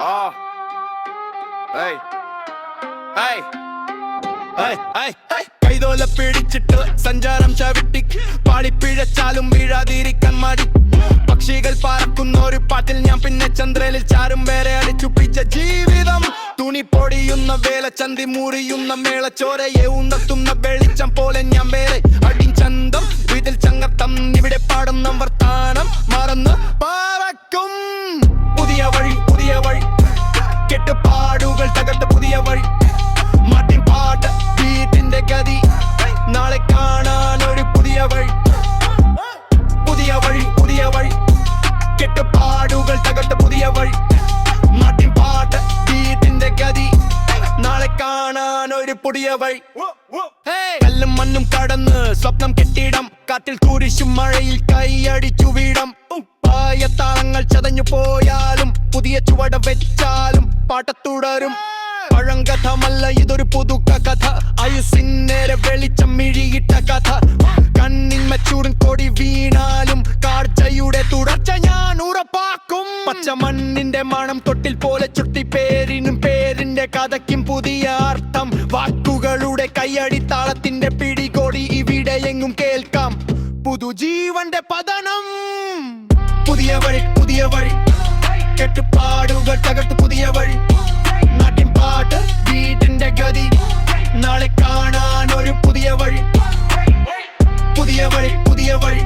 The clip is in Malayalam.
Ah. Hey. Hey. Hey. Hey. Hey. കൈതോല പിടിച്ചിട്ട് സഞ്ചാരം ചവിട്ടി പാടിപ്പിഴച്ചാലും വീഴാതിരിക്കാൻ മടി പക്ഷികൾ പറക്കുന്ന ഒരു പാട്ടിൽ ഞാൻ പിന്നെ ചന്ദ്രനിൽ ചാരും വേറെ അടിച്ചുപ്പിച്ച ജീവിതം തുണി പൊടിയുന്ന വേല ചന്തി മുറിയുന്ന മേളച്ചോരയെ ഉണ്ടെത്തുന്ന വെളിച്ചം കെട്ടുപാടുകൾ തകർത്ത പുതിയ വഴി. മാട്ടിൻ പാട്ട് വീട്ടിന്റെ ഗതി. നാളെ കാണാൻ ഒരു പുതിയ വഴി. പുതിയ വഴി പുതിയ വഴി. കെട്ടുപാടുകൾ തകർത്ത പുതിയ വഴി. മാട്ടിൻ പാട്ട് വീട്ടിന്റെ ഗതി. നാളെ കാണാൻ ഒരു പുതിയ വഴി. കല്ലും മണ്ണും കടന്ന് സ്വപ്നം കെട്ടിടം. കാറ്റിൽ കുരിശും മഴയിൽ കൈയടിച്ചു വീടം പായത്താളങ്ങൾ ചതഞ്ഞു പോയാലും പുതിയ ചുവട വെച്ചാലും പാട്ട തുടരും പഴങ്കഥമല്ല ഇതൊരു പുതുക്ക കഥ. ആയുസിന്നേരെ വെളിച്ചം മിഴിയിട്ട കഥ. കണ്ണിന്മ ചൂടും കൊടി വീണാലും കാഴ്ചയുടെ തുടർച്ച ഞാൻ ഉറപ്പാക്കും. പച്ച മണ്ണിന്റെ മണം തൊട്ടിൽ പോലെ ചുട്ടി പേരിനും പേരിന്റെ കഥയ്ക്കും പുതിയ അർത്ഥം. വാക്കുകളുടെ കൈയടി താളത്തിന്റെ പിടികൊടി ഇവിടെ എങ്ങും കേൾക്കാം. പുതുജീവന്റെ പതനം. പുതിയ വഴി പുതിയ വഴി. കെട്ടുപാടുകൾ புதிய வழி புதிய வழி.